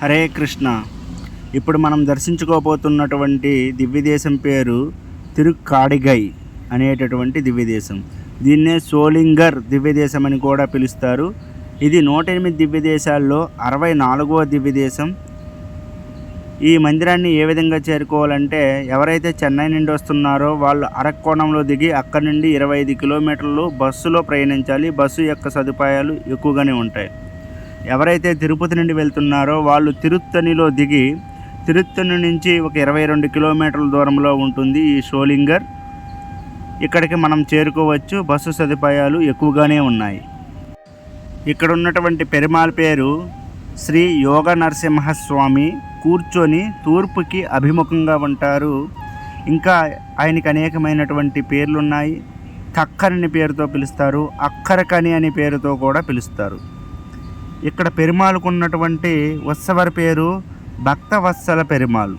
హరే కృష్ణ. ఇప్పుడు మనం దర్శించుకోబోతున్నటువంటి దివ్యదేశం పేరు తిరుక్కాడిగై అనేటటువంటి దివ్యదేశం. దీన్నే సోలింగర్ దివ్యదేశం అని కూడా పిలుస్తారు. ఇది నూట ఎనిమిది దివ్యదేశాల్లో అరవై నాలుగవ దివ్యదేశం. ఈ మందిరాన్ని ఏ విధంగా చేరుకోవాలంటే ఎవరైతే చెన్నై నుండి వస్తున్నారో వాళ్ళు అరక్కోణంలో దిగి అక్కడి నుండి ఇరవై ఐదు కిలోమీటర్లు బస్సులో ప్రయాణించాలి. బస్సు యొక్క సదుపాయాలు ఎక్కువగానే ఉంటాయి. ఎవరైతే తిరుపతి నుండి వెళ్తున్నారో వాళ్ళు తిరుత్తణిలో దిగి తిరుత్తణి నుంచి ఒక ఇరవై రెండు కిలోమీటర్ల దూరంలో ఉంటుంది ఈ షోలింగర్. ఇక్కడికి మనం చేరుకోవచ్చు. బస్సు సదుపాయాలు ఎక్కువగానే ఉన్నాయి. ఇక్కడ ఉన్నటువంటి పెరుమాల్ పేరు శ్రీ యోగ నరసింహస్వామి. కూర్చొని తూర్పుకి అభిముఖంగా ఉంటారు. ఇంకా ఆయనకి అనేకమైనటువంటి పేర్లు ఉన్నాయి కక్కరని పేరుతో పిలుస్తారు. అక్కరకని అనే పేరుతో కూడా పిలుస్తారు. ఇక్కడ పెరుమాళ్ళకు ఉన్నటువంటి ఉత్సవర పేరు భక్తవత్సల పెరుమాళ్.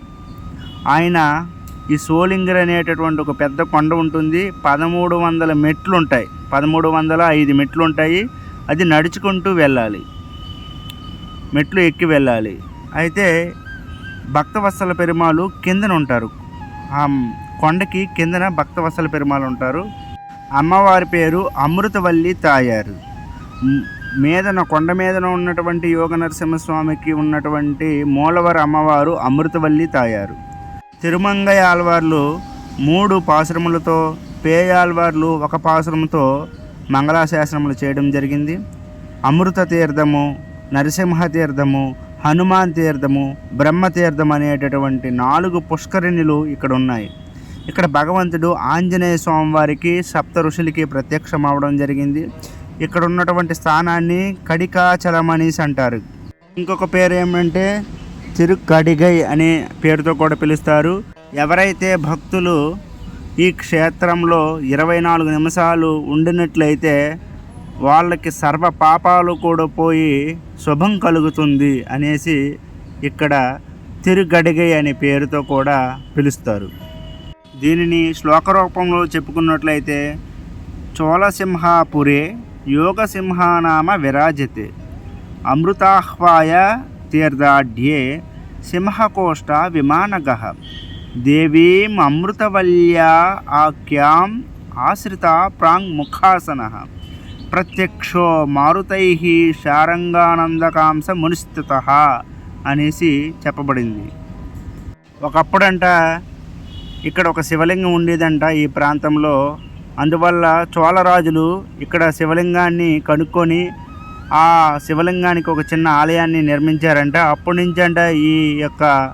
ఆయన ఈ సోలింగర్ అనేటటువంటి ఒక పెద్ద కొండ ఉంటుంది. పదమూడు వందల మెట్లు ఉంటాయి పదమూడు వందల ఐదు మెట్లు ఉంటాయి అది నడుచుకుంటూ వెళ్ళాలి. మెట్లు ఎక్కి వెళ్ళాలి. అయితే భక్తవత్సల పెరుమాలు కిందన ఉంటారు. ఆ కొండకి కిందన భక్తవత్సల పెరుమాలు ఉంటారు. అమ్మవారి పేరు అమృతవల్లి తాయారు. మీదన కొండ మీదన ఉన్నటువంటి యోగ నరసింహస్వామికి ఉన్నటువంటి మూలవర అమ్మవారు అమృతవల్లి తాయారు. తిరుమంగయ్య ఆల్వార్లు మూడు పాశ్రములతో పేయాల్వార్లు ఒక పాశ్రమంతో మంగళాశాసనములు చేయడం జరిగింది. అమృత తీర్థము నరసింహ తీర్థము హనుమాన్ తీర్థము బ్రహ్మ తీర్థం అనేటటువంటి నాలుగు పుష్కరిణులు ఇక్కడ ఉన్నాయి. ఇక్కడ భగవంతుడు ఆంజనేయ స్వామి వారికి సప్త ఋషులకి ప్రత్యక్షం అవడం జరిగింది. ఇక్కడ ఉన్నటువంటి స్థానాన్ని కడికాచలమనీస్ అంటారు. ఇంకొక పేరు ఏమంటే తిరుకడిగై అనే పేరుతో కూడా పిలుస్తారు. ఎవరైతే భక్తులు ఈ క్షేత్రంలో ఇరవై నాలుగు నిమిషాలు ఉండినట్లయితే వాళ్ళకి సర్వ పాపాలు కూడా పోయి శుభం కలుగుతుంది అనేసి ఇక్కడ తిరుగడిగై అనే పేరుతో కూడా పిలుస్తారు. దీనిని శ్లోక రూపంలో చెప్పుకున్నట్లయితే చోళసింహాపురే యోగసింహానామ విరాజతే అమృతాహ్వాయ తీర్థాఢ్యే సింహకోష్ట విమానగ దేవీం అమృతవల్యా ఆఖ్యాం ఆశ్రిత ప్రాంగ్ ముఖాసన ప్రత్యక్షో మారుతై శారంగానందకాంశ మునిస్థిత అనేసి చెప్పబడింది। ఒకప్పుడంట ఇక్కడ ఒక శివలింగం ఉండేదంట ఈ ప్రాంతంలో అందువల్ల చోళరాజులు ఇక్కడ శివలింగాన్ని కనుక్కొని ఆ శివలింగానికి ఒక చిన్న ఆలయాన్ని నిర్మించారంట. అప్పటి నుంచి అంట ఈ యొక్క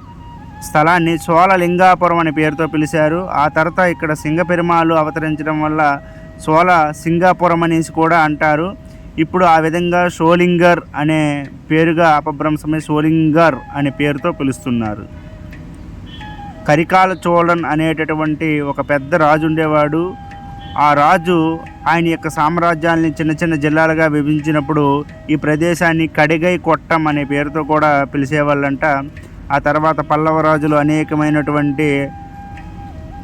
స్థలాన్ని చోళలింగాపురం అనే పేరుతో పిలిచారు. ఆ తర్వాత ఇక్కడ సింగ అవతరించడం వల్ల చోళ సింగాపురం అనేసి కూడా అంటారు. ఇప్పుడు ఆ విధంగా షోలింగర్ అనే పేరుగా అపభ్రంశమై షోలింగర్ అనే పేరుతో పిలుస్తున్నారు. కరికాల చోళన్ అనేటటువంటి ఒక పెద్ద రాజు ఉండేవాడు. ఆ రాజు ఆయన యొక్క సామ్రాజ్యాల్ని చిన్న చిన్న జిల్లాలుగా విభజించినప్పుడు ఈ ప్రదేశాన్ని కడిగై కొట్టం అనే పేరుతో కూడా పిలిచేవాళ్ళంట. ఆ తర్వాత పల్లవ రాజులు అనేకమైనటువంటి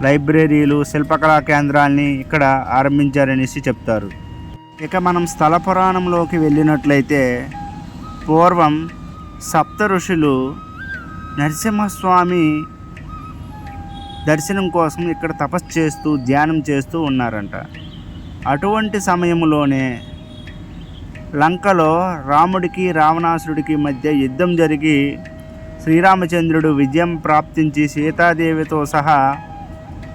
లైబ్రరీలు శిల్పకళా కేంద్రాల్ని ఇక్కడ ఆరంభించారనేసి చెప్తారు. ఇక మనం స్థల పురాణంలోకి వెళ్ళినట్లయితే పూర్వం సప్త ఋషులు నరసింహస్వామి దర్శనం కోసం ఇక్కడ తపస్సు చేస్తూ ధ్యానం చేస్తూ ఉన్నారంట. అటువంటి సమయంలోనే లంకలో రాముడికి రావణాసురుడికి మధ్య యుద్ధం జరిగి శ్రీరామచంద్రుడు విజయం ప్రాప్తించి సీతాదేవితో సహా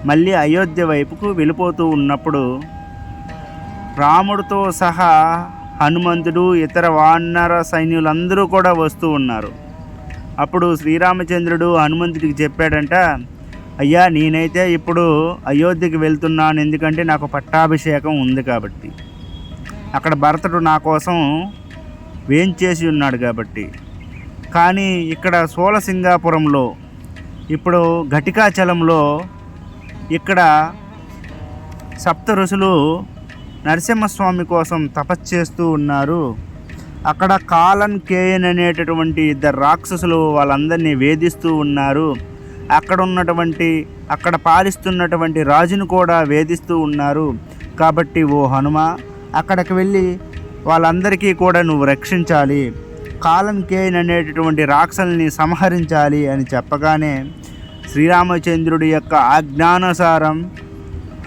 మళ్ళీ అయోధ్య వైపుకు వెళ్ళిపోతూ ఉన్నప్పుడు రాముడితో సహా హనుమంతుడు ఇతర వానర సైన్యులందరూ కూడా వస్తూ ఉన్నారు. అప్పుడు శ్రీరామచంద్రుడు హనుమంతుడికి చెప్పాడంట అయ్యా నేనైతే ఇప్పుడు అయోధ్యకి వెళ్తున్నాను ఎందుకంటే నాకు పట్టాభిషేకం ఉంది కాబట్టి. అక్కడ భరతుడు నా కోసం వేంచేసి ఉన్నాడు కాబట్టి. కానీ ఇక్కడ సోలసింగాపురంలో ఇప్పుడు ఘటికాచలంలో ఇక్కడ సప్త ఋషులు నరసింహస్వామి కోసం తపస్సు చేస్తూ ఉన్నారు. అక్కడ కాలన్ కేయన్ అనేటటువంటి ఇద్దరు రాక్షసులు వాళ్ళందరినీ వేధిస్తూ ఉన్నారు. అక్కడ ఉన్నటువంటి అక్కడ పాలిస్తున్నటువంటి రాజును కూడా వేధిస్తూ ఉన్నారు. కాబట్టి ఓ హనుమ అక్కడికి వెళ్ళి వాళ్ళందరికీ కూడా నువ్వు రక్షించాలి. కాలం కేన్ అనేటటువంటి రాక్షల్ని సంహరించాలి అని చెప్పగానే శ్రీరామచంద్రుడి యొక్క ఆజ్ఞానుసారం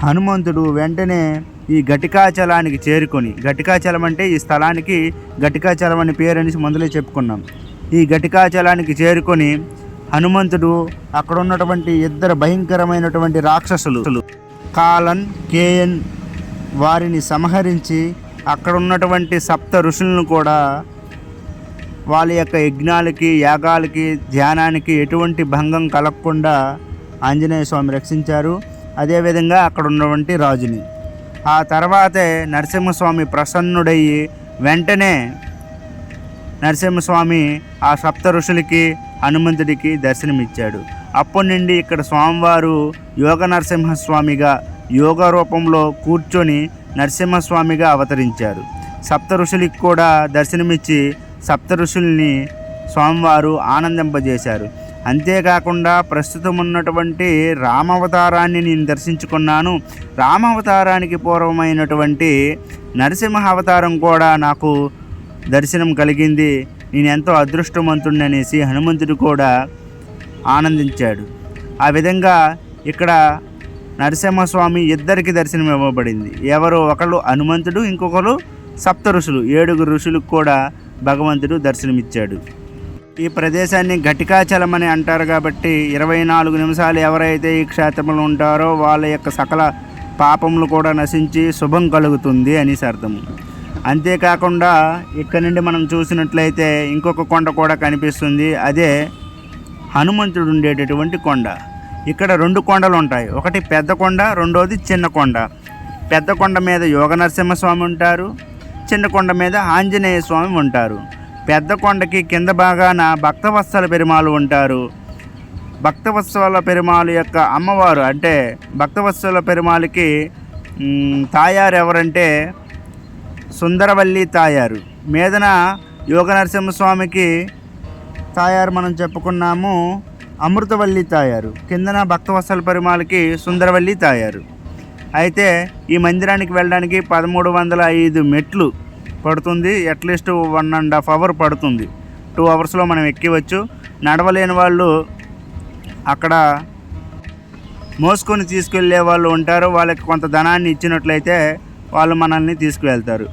హనుమంతుడు వెంటనే ఈ ఘటికాచలానికి చేరుకొని ఘటికాచలం అంటే ఈ స్థలానికి ఘటికాచలం అని పేరు అనేసి మొదలే చెప్పుకున్నాం. ఈ ఘటికాచలానికి చేరుకొని హనుమంతుడు అక్కడ ఉన్నటువంటి ఇద్దరు భయంకరమైనటువంటి రాక్షసులు. కాలన్ కేయన్ వారిని సంహరించి అక్కడ ఉన్నటువంటి సప్త ఋషులను కూడా వాళ్ళ యొక్క యజ్ఞాలకి యాగాలకి ధ్యానానికి ఎటువంటి భంగం కలగకుండా ఆంజనేయ స్వామి రక్షించారు. అదేవిధంగా అక్కడ ఉన్నటువంటి రాజుని. ఆ తర్వాతే నరసింహస్వామి ప్రసన్నుడయ్యి వెంటనే నరసింహస్వామి ఆ సప్త ఋషులకి హనుమంతుడికి దర్శనమిచ్చాడు. అప్పటి నుండి ఇక్కడ స్వామివారు యోగ నరసింహస్వామిగా యోగ రూపంలో కూర్చొని నరసింహస్వామిగా అవతరించారు. సప్త ఋషులకి కూడా దర్శనమిచ్చి సప్త ఋషుల్ని స్వామివారు ఆనందింపజేశారు. అంతేకాకుండా ప్రస్తుతం ఉన్నటువంటి రామావతారాన్ని నేను దర్శించుకున్నాను. రామావతారానికి పూర్వమైనటువంటి నరసింహ అవతారం కూడా నాకు దర్శనం కలిగింది. నేను ఎంతో అదృష్టవంతుడిని అనేసి హనుమంతుడు కూడా ఆనందించాడు. ఆ విధంగా ఇక్కడ నరసింహస్వామి ఇద్దరికి దర్శనం ఇవ్వబడింది. ఎవరు ఒకళ్ళు హనుమంతుడు ఇంకొకరు సప్త ఋషులు. ఏడుగురు ఋషులకు కూడా భగవంతుడు దర్శనమిచ్చాడు. ఈ ప్రదేశాన్ని ఘటికాచలం అని అంటారు కాబట్టి ఇరవై నాలుగు నిమిషాలు ఎవరైతే ఈ క్షేత్రంలో ఉంటారో వాళ్ళ యొక్క సకల పాపములు కూడా నశించి శుభం కలుగుతుంది అనేసి అర్థము అంతేకాకుండా ఇక్కడ నుండి మనం చూసినట్లయితే ఇంకొక కొండ కూడా కనిపిస్తుంది. అదే హనుమంతుడు ఉండేటటువంటి కొండ. ఇక్కడ రెండు కొండలు ఉంటాయి. ఒకటి పెద్ద కొండ రెండోది చిన్న కొండ. పెద్ద కొండ మీద యోగ నరసింహస్వామి ఉంటారు. చిన్న కొండ మీద ఆంజనేయ స్వామి ఉంటారు. పెద్ద కొండకి కింద భాగాన భక్తవత్సల పెరుమాలు ఉంటారు. భక్తవత్సల పెరుమాలు యొక్క అమ్మవారు అంటే భక్తవత్సల పెరుమాలకి తాయారు ఎవరంటే సుందరవల్లి తాయారు. మీదన యోగ నరసింహస్వామికి తాయారు మనం చెప్పుకున్నాము అమృతవల్లి తాయారు. కిందన భక్తవత్సల పరిమాలకి సుందరవల్లి తాయారు. అయితే ఈ మందిరానికి వెళ్ళడానికి పదమూడు వందల ఐదు మెట్లు పడుతుంది. Atleast one and half hour పడుతుంది. టూ అవర్స్లో మనం ఎక్కివచ్చు. నడవలేని వాళ్ళు అక్కడ మోసుకొని తీసుకెళ్ళే వాళ్ళు ఉంటారు. వాళ్ళకి కొంత ధనాన్ని ఇచ్చినట్లయితే వాళ్ళు మనల్ని తీసుకువెళ్తారు.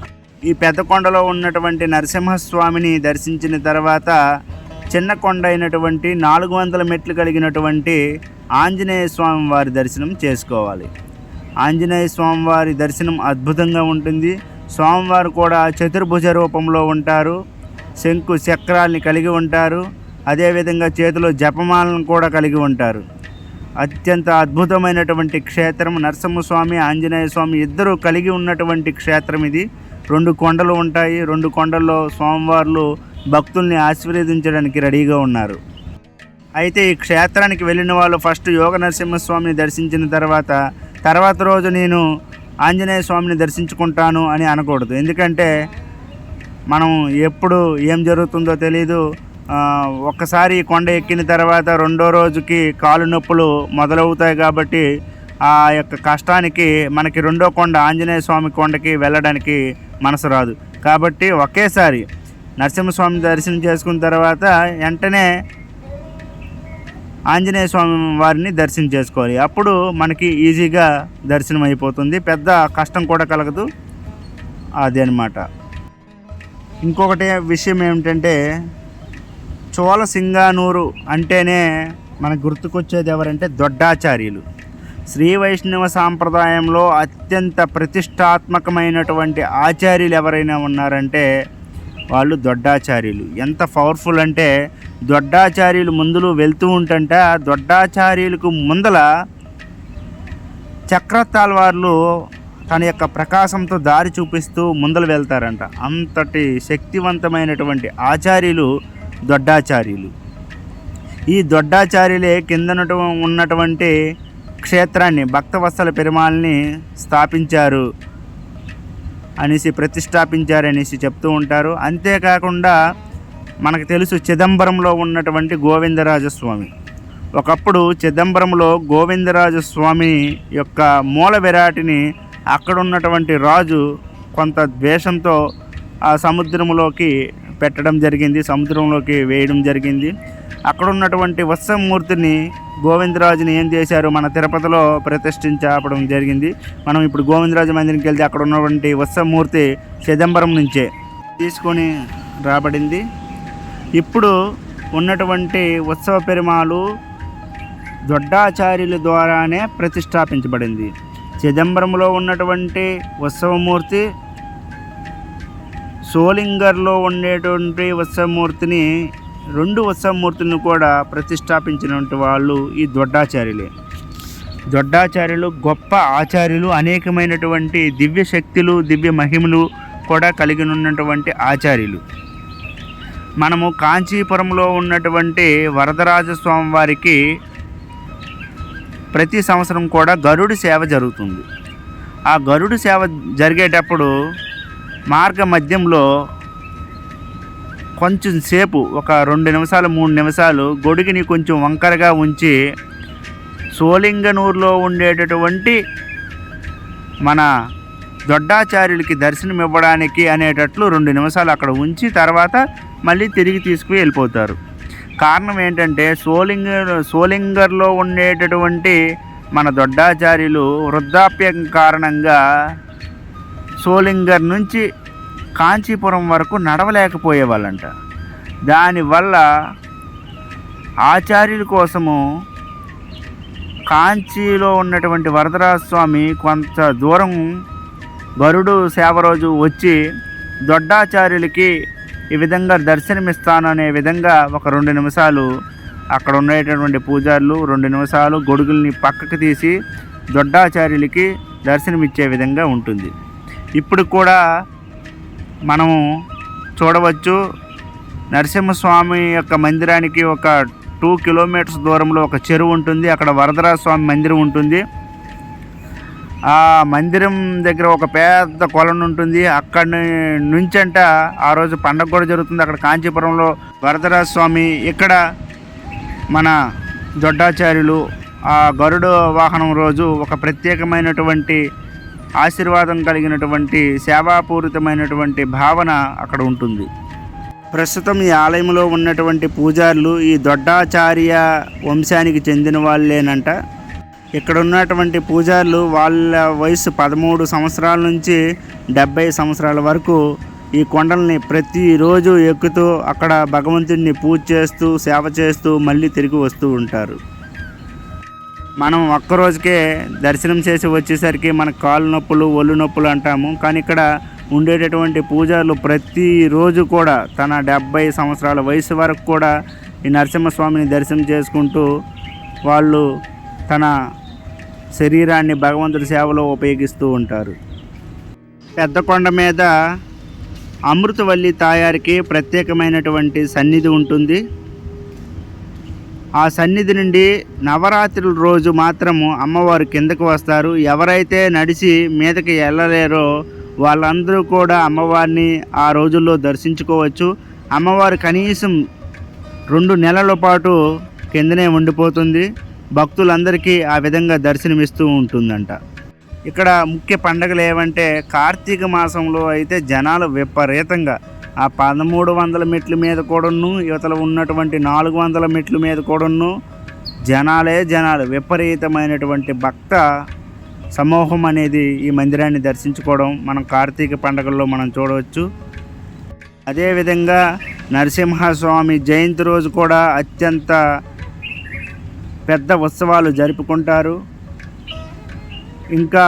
ఈ పెద్ద కొండలో ఉన్నటువంటి నరసింహస్వామిని దర్శించిన తర్వాత చిన్న కొండ అయినటువంటి నాలుగు వందల మెట్లు కలిగినటువంటి ఆంజనేయ స్వామి వారి దర్శనం చేసుకోవాలి. ఆంజనేయ స్వామి వారి దర్శనం అద్భుతంగా ఉంటుంది. స్వామివారు కూడా చతుర్భుజ రూపంలో ఉంటారు. శంకు చక్రాల్ని కలిగి ఉంటారు. అదేవిధంగా చేతిలో జపమాలను కూడా కలిగి ఉంటారు. అత్యంత అద్భుతమైనటువంటి క్షేత్రం నరసింహస్వామి ఆంజనేయ స్వామి ఇద్దరు కలిగి ఉన్నటువంటి క్షేత్రం ఇది. రెండు కొండలు ఉంటాయి. రెండు కొండల్లో స్వామివార్లు భక్తుల్ని ఆశీర్వదించడానికి రెడీగా ఉన్నారు. అయితే ఈ క్షేత్రానికి వెళ్ళిన వాళ్ళు ఫస్ట్ యోగ నరసింహస్వామిని దర్శించిన తర్వాత తర్వాత రోజు నేను ఆంజనేయ స్వామిని దర్శించుకుంటాను అని అనకూడదు. ఎందుకంటే మనం ఎప్పుడు ఏం జరుగుతుందో తెలీదు. ఒక్కసారి కొండ ఎక్కిన తర్వాత రెండో రోజుకి కాలు నొప్పులు మొదలవుతాయి కాబట్టి ఆ యొక్క కష్టానికి మనకి రెండో కొండ ఆంజనేయ స్వామి కొండకి వెళ్ళడానికి మనసు రాదు. కాబట్టి ఒకేసారి నరసింహస్వామి దర్శనం చేసుకున్న తర్వాత వెంటనే ఆంజనేయ స్వామి వారిని దర్శనం చేసుకోవాలి. అప్పుడు మనకి ఈజీగా దర్శనం అయిపోతుంది. పెద్ద కష్టం కూడా కలగదు. అదే అనమాట ఇంకొకటి విషయం ఏమిటంటే చోళ సింగానూరు అంటేనే మనకు గుర్తుకొచ్చేది ఎవరంటే దొడ్డాచార్యులు. శ్రీ వైష్ణవ సాంప్రదాయంలో అత్యంత ప్రతిష్టాత్మకమైనటువంటి ఆచార్యులు ఎవరైనా ఉన్నారంటే వాళ్ళు దొడ్డాచార్యులు. ఎంత పవర్ఫుల్ అంటే దొడ్డాచార్యులు ముందులు వెళ్తూ ఉంటంట దొడ్డాచార్యులకు ముందల చక్రతాల్వార్లు తన యొక్క ప్రకాశంతో దారి చూపిస్తూ ముందలు వెళ్తారంట. అంతటి శక్తివంతమైనటువంటి ఆచార్యులు దొడ్డాచార్యులు. ఈ దొడ్డాచార్యులే కింద ఉన్నటువంటి క్షేత్రాన్ని భక్తవత్సల పెరుమాల్ని స్థాపించారు అనేసి ప్రతిష్టాపించారనేసి చెప్తూ ఉంటారు. అంతేకాకుండా మనకు తెలుసు చిదంబరంలో ఉన్నటువంటి గోవిందరాజస్వామి. ఒకప్పుడు చిదంబరంలో గోవిందరాజస్వామి యొక్క మూల విరాటిని అక్కడ ఉన్నటువంటి రాజు కొంత ద్వేషంతో ఆ సముద్రంలోకి పెట్టడం జరిగింది సముద్రంలోకి వేయడం జరిగింది. అక్కడ ఉన్నటువంటి వత్సమూర్తిని గోవిందరాజుని ఏం చేశారు? మన తిరుపతిలో ప్రతిష్ఠించడం జరిగింది. మనం ఇప్పుడు గోవిందరాజు మందిరికి వెళ్తే అక్కడ ఉన్నటువంటి వత్సమూర్తి చిదంబరం నుంచే తీసుకొని రాబడింది. ఇప్పుడు ఉన్నటువంటి ఉత్సవ పెరుమాలు దొడ్డాచార్యుల ద్వారానే ప్రతిష్టాపించబడింది చిదంబరంలో ఉన్నటువంటి ఉత్సవమూర్తి సోలింగర్లో ఉండేటువంటి ఉత్సవమూర్తిని రెండు ఉత్సవమూర్తులను కూడా ప్రతిష్టాపించినటువంటి వాళ్ళు ఈ దొడ్డాచార్యులే. దొడ్డాచార్యులు గొప్ప ఆచార్యులు అనేకమైనటువంటి దివ్య శక్తులు దివ్య మహిమలు కూడా కలిగి ఉన్నటువంటి ఆచార్యులు. మనము కాంచీపురంలో ఉన్నటువంటి వరదరాజ స్వామి వారికి ప్రతి సంవత్సరం కూడా గరుడు సేవ జరుగుతుంది. ఆ గరుడు సేవ జరిగేటప్పుడు మార్గ మధ్యంలో కొంచెం సేపు ఒక రెండు నిమిషాలు మూడు నిమిషాలు గొడుగుని కొంచెం వంకరగా ఉంచి సోలింగనూరులో ఉండేటటువంటి మన దొడ్డాచార్యులకి దర్శనం ఇవ్వడానికి అనేటట్లు రెండు నిమిషాలు అక్కడ ఉంచి తర్వాత మళ్ళీ తిరిగి తీసుకుని వెళ్ళిపోతారు. కారణం ఏంటంటే సోలింగ సోలింగర్లో ఉండేటటువంటి మన దొడ్డాచార్యులు వృద్ధాప్యం కారణంగా సోలింగర్ నుంచి కాంచీపురం వరకు నడవలేకపోయేవాళ్ళంట. దానివల్ల ఆచార్యుల కోసము కాంచీలో ఉన్నటువంటి వరదరాజ స్వామి కొంత దూరం గరుడు సేవ రోజు వచ్చి దొడ్డాచార్యులకి ఈ విధంగా దర్శనమిస్తాననే అనే విధంగా ఒక రెండు నిమిషాలు అక్కడ ఉండేటటువంటి పూజారులు రెండు నిమిషాలు గొడుగుల్ని పక్కకు తీసి దొడ్డాచార్యులకి దర్శనమిచ్చే విధంగా ఉంటుంది. ఇప్పుడు కూడా మనము చూడవచ్చు నరసింహస్వామి యొక్క మందిరానికి ఒక టూ కిలోమీటర్స్ దూరంలో ఒక చెరువు ఉంటుంది. అక్కడ వరదరాజ స్వామి మందిరం ఉంటుంది. ఆ మందిరం దగ్గర ఒక పెద్ద కొలను ఉంటుంది. అక్కడి నుంచి అంట ఆ రోజు పండగ కూడా జరుగుతుంది. అక్కడ కాంచీపురంలో వరదరాజ స్వామి ఇక్కడ మన దొడ్డాచార్యులు ఆ గరుడ వాహనం రోజు ఒక ప్రత్యేకమైనటువంటి ఆశీర్వాదం కలిగినటువంటి సేవాపూరితమైనటువంటి భావన అక్కడ ఉంటుంది. ప్రస్తుతం ఈ ఆలయంలో ఉన్నటువంటి పూజారులు ఈ దొడ్డాచార్య వంశానికి చెందిన వాళ్ళేనంట. ఇక్కడ ఉన్నటువంటి పూజారులు వాళ్ళ వయసు పదమూడు సంవత్సరాల నుంచి డెబ్బై సంవత్సరాల వరకు ఈ కొండల్ని ప్రతిరోజు ఎక్కుతూ అక్కడ భగవంతుడిని పూజ చేస్తూ సేవ చేస్తూ మళ్ళీ తిరిగి వస్తూ ఉంటారు. మనం ఒక్క రోజుకే దర్శనం చేసి వచ్చేసరికి మన కాళ్ళు నొప్పులు ఒళ్ళు నొప్పులు అంటాము. కానీ ఇక్కడ ఉండేటటువంటి పూజారులు ప్రతిరోజు కూడా తన డెబ్బై సంవత్సరాల వయసు వరకు కూడా ఈ నరసింహస్వామిని దర్శనం చేసుకుంటూ వాళ్ళు తన శరీరాన్ని భగవంతుడి సేవలో ఉపయోగిస్తూ ఉంటారు. పెద్ద కొండ మీద అమృతవల్లి తాయారికి ప్రత్యేకమైనటువంటి సన్నిధి ఉంటుంది. ఆ సన్నిధి నుండి నవరాత్రుల రోజు మాత్రము అమ్మవారు కిందకు వస్తారు. ఎవరైతే నడిచి మీదకి వెళ్ళలేరో వాళ్ళందరూ కూడా అమ్మవారిని ఆ రోజుల్లో దర్శించుకోవచ్చు. అమ్మవారు కనీసం రెండు నెలల పాటు కిందనే ఉండిపోతుంది. భక్తులందరికీ ఆ విధంగా దర్శనమిస్తూ ఉంటుందంట. ఇక్కడ ముఖ్య పండగలు ఏవంటే కార్తీక మాసంలో అయితే జనాలు విపరీతంగా ఆ పదమూడు వందల మెట్ల మీద కూడాను యువతల ఉన్నటువంటి నాలుగు వందల మెట్ల మీద కూడాను జనాలే జనాలు విపరీతమైనటువంటి భక్త సమూహం అనేది ఈ మందిరాన్ని దర్శించుకోవడం మనం కార్తీక పండగల్లో మనం చూడవచ్చు. అదేవిధంగా నరసింహస్వామి జయంతి రోజు కూడా అత్యంత పెద్ద ఉత్సవాలు జరుపుకుంటారు. ఇంకా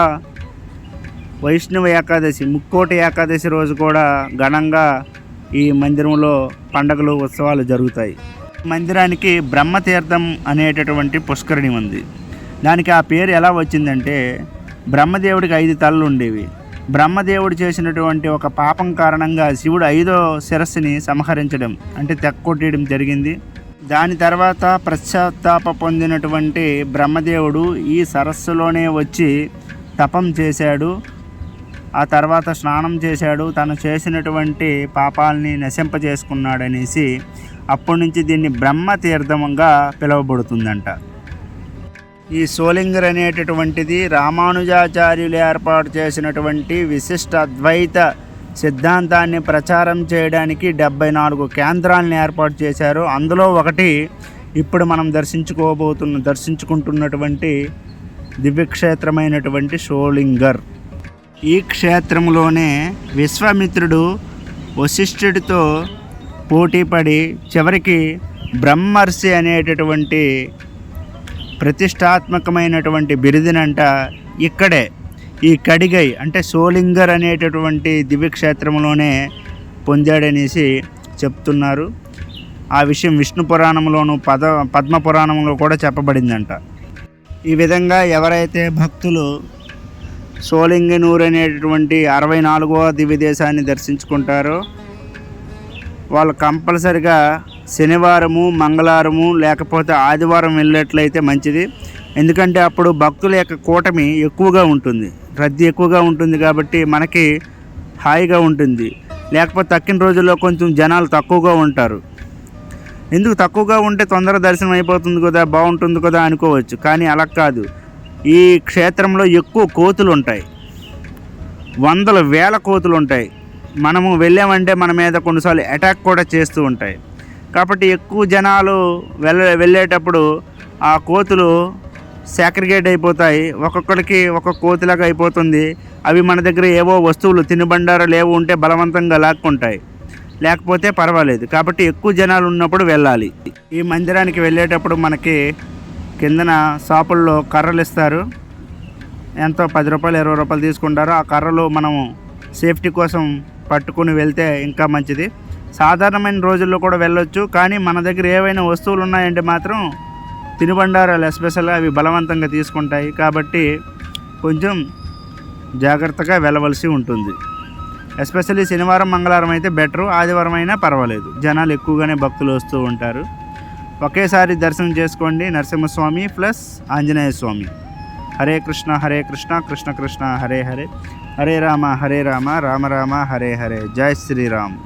వైష్ణవ ఏకాదశి ముక్కోటి ఏకాదశి రోజు కూడా ఘనంగా ఈ మందిరంలో పండగలు ఉత్సవాలు జరుగుతాయి. మందిరానికి బ్రహ్మతీర్థం అనేటటువంటి పుష్కరిణి ఉంది. దానికి ఆ పేరు ఎలా వచ్చిందంటే బ్రహ్మదేవుడికి ఐదు తలలు ఉండేవి. బ్రహ్మదేవుడు చేసినటువంటి ఒక పాపం కారణంగా శివుడు ఐదో శిరస్సుని సంహరించడం అంటే తెక్కొట్టేయడం జరిగింది. దాని తర్వాత పశ్చాత్తాప పొందినటువంటి బ్రహ్మదేవుడు ఈ సరస్సులోనే వచ్చి తపం చేశాడు. ఆ తర్వాత స్నానం చేశాడు. తను చేసినటువంటి పాపాలని నశింపజేసుకున్నాడనేసి అప్పటి నుంచి దీన్ని బ్రహ్మ తీర్థంగా పిలువబడుతుందంట. ఈ సోలింగర్ అనేటటువంటిది రామానుజాచార్యులు ఏర్పాటు చేసినటువంటి విశిష్ట అద్వైత సిద్ధాంతాన్ని ప్రచారం చేయడానికి డెబ్బై నాలుగు కేంద్రాలను ఏర్పాటు చేశారు. అందులో ఒకటి ఇప్పుడు మనం దర్శించుకోబోతున్న దర్శించుకుంటున్నటువంటి దివ్యక్షేత్రమైనటువంటి షోలింగర్ ఈ క్షేత్రంలోనే విశ్వామిత్రుడు వశిష్ఠుడితో పోటీపడి చివరికి బ్రహ్మర్షి అనేటటువంటి ప్రతిష్టాత్మకమైనటువంటి బిరుదునంట ఇక్కడే ఈ కడిగై అంటే సోలింగర్ అనేటటువంటి దివ్యక్షేత్రంలోనే పొందాడనేసి చెప్తున్నారు. ఆ విషయం విష్ణు పురాణంలోను పద పద్మ పురాణంలో కూడా చెప్పబడిందంట. ఈ విధంగా ఎవరైతే భక్తులు సోలింగనూరు అనేటటువంటి అరవై నాలుగవ దివ్యదేశాన్ని దర్శించుకుంటారు. వాళ్ళు కంపల్సరిగా శనివారము మంగళవారము లేకపోతే ఆదివారం వెళ్ళినట్లయితే మంచిది. ఎందుకంటే అప్పుడు భక్తుల యొక్క కూటమి ఎక్కువగా ఉంటుంది. రద్దీ ఎక్కువగా ఉంటుంది కాబట్టి మనకి హాయిగా ఉంటుంది. లేకపోతే తక్కిన రోజుల్లో కొంచెం జనాలు తక్కువగా ఉంటారు. ఎందుకు తక్కువగా ఉంటే తొందర దర్శనం అయిపోతుంది కదా బాగుంటుంది కదా అనుకోవచ్చు. కానీ అలా కాదు. ఈ క్షేత్రంలో ఎక్కువ కోతులు ఉంటాయి వందల వేల కోతులు ఉంటాయి మనము వెళ్ళామంటే మన మీద కొన్నిసార్లు అటాక్ కూడా చేస్తూ ఉంటాయి. కాబట్టి ఎక్కువ జనాలు వెళ్ళ వెళ్ళేటప్పుడు ఆ కోతులు సాక్రిగేట్ అయిపోతాయి. ఒక్కొక్కడికి ఒక్కొక్క కోతిలాగా అయిపోతుంది. అవి మన దగ్గర ఏవో వస్తువులు తినుబండారాలు ఏవో ఉంటే బలవంతంగా లాక్కుంటాయి. లేకపోతే పర్వాలేదు. కాబట్టి ఎక్కువ జనాలు ఉన్నప్పుడు వెళ్ళాలి. ఈ మందిరానికి వెళ్ళేటప్పుడు మనకి కిందన షాపుల్లో కర్రలు ఇస్తారు. ఎంతో పది రూపాయలు ఇరవై రూపాయలు తీసుకుంటారు. ఆ కర్రలు మనము సేఫ్టీ కోసం పట్టుకుని వెళ్తే ఇంకా మంచిది. సాధారణమైన రోజుల్లో కూడా వెళ్ళొచ్చు కానీ మన దగ్గర ఏవైనా వస్తువులు ఉన్నాయంటే మాత్రం తినుబండారాలు ఎస్పెషల్గా అవి బలవంతంగా తీసుకుంటాయి. కాబట్టి కొంచెం జాగ్రత్తగా వెళ్ళవలసి ఉంటుంది. ఎస్పెషల్లీ శనివారం మంగళవారం అయితే బెటరు ఆదివారం అయినా పర్వాలేదు. జనాలు ఎక్కువగానే భక్తులు వస్తూ ఉంటారు. ఒకేసారి దర్శనం చేసుకోండి నరసింహస్వామి ప్లస్ ఆంజనేయ స్వామి. హరే కృష్ణ హరే కృష్ణ కృష్ణ కృష్ణ హరే హరే. హరే రామ హరే రామ రామ రామ హరే హరే. జై శ్రీరామ్.